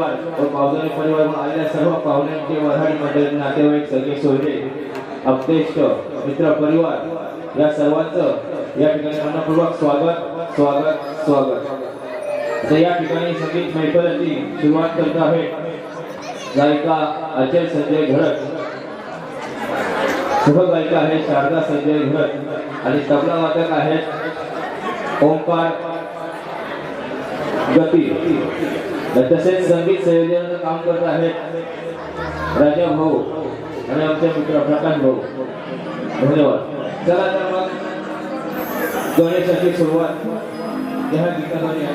व पावसाने परिवार आलेल्या सर्व पाहुण्यांचे वऱ्हाडी मंडळी नातेवाईक सगळे सोयरे अपतेष्ट मित्र परिवार या सर्वांचं या ठिकाणी मनपूर्वक स्वागत स्वागत स्वागत. तर या ठिकाणी संगीत मैफलची सुरुवात करत आहे गायिका अजय संजय घरत. गायिका आहे शारदा संजय घरत आणि तबला वादक आहेत ओंकार गती. तसेच संगीत संयोजनाचं काम करत आहेत राजा भाऊ आणि आमचे मित्र प्रकाश भाऊ. धन्यवाद. चला तर मग गणेशाची सुरुवात. ह्या गीतामध्ये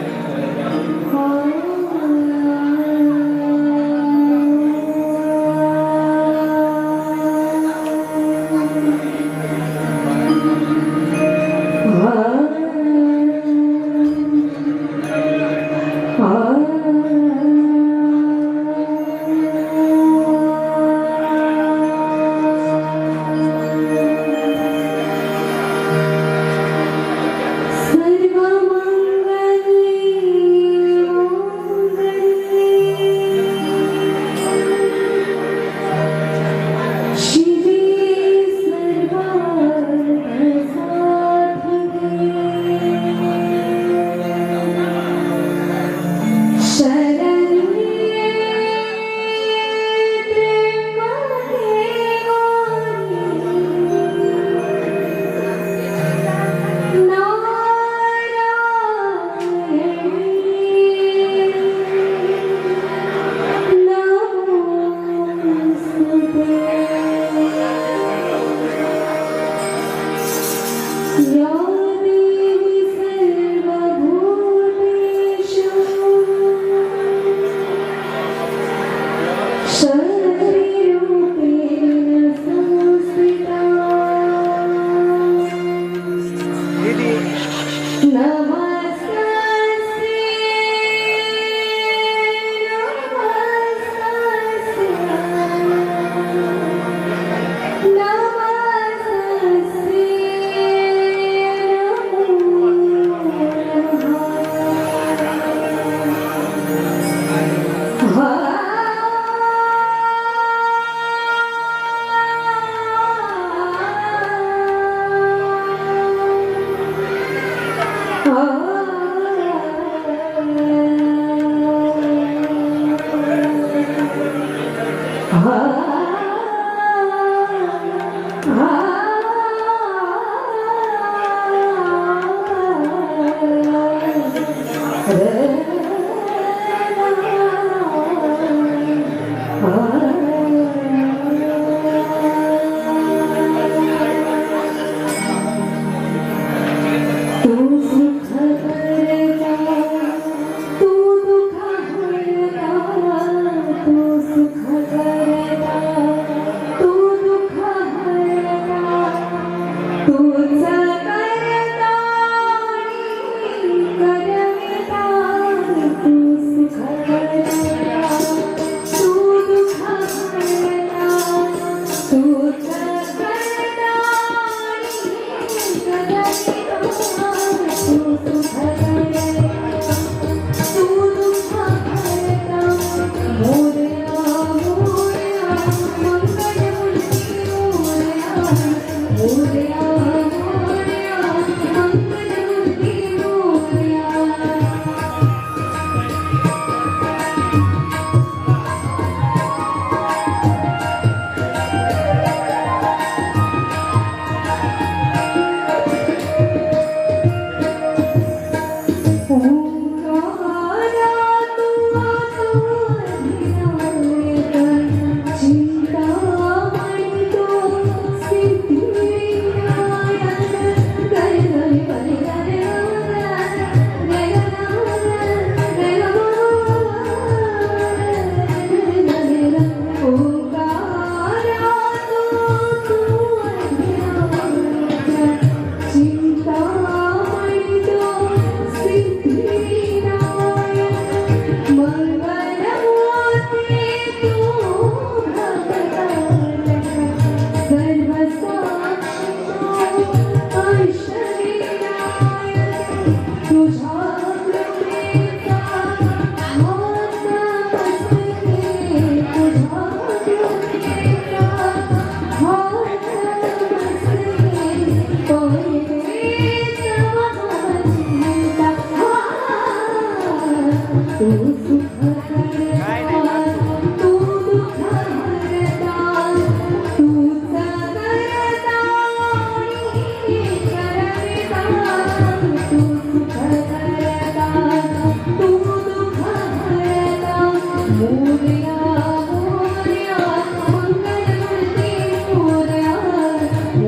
Bye.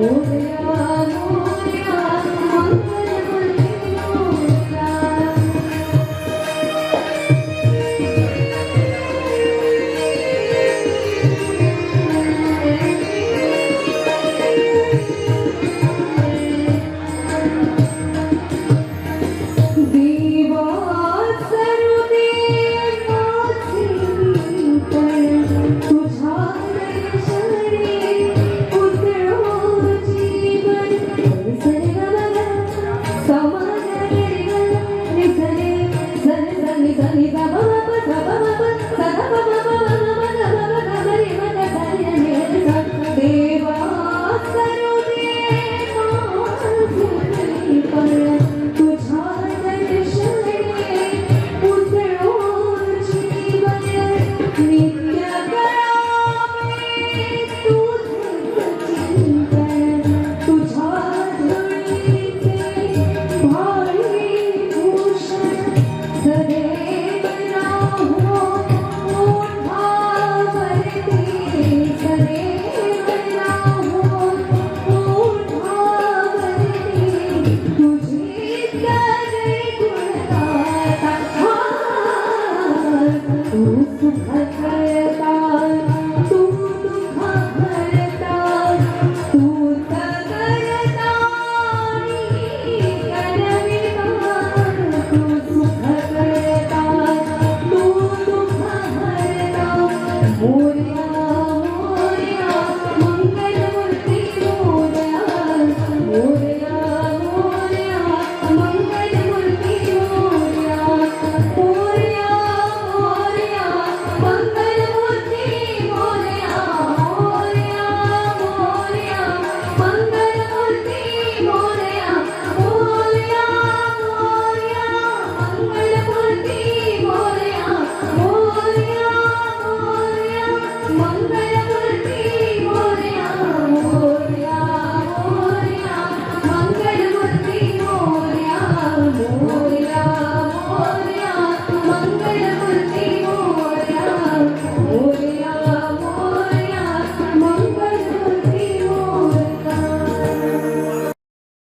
Oh,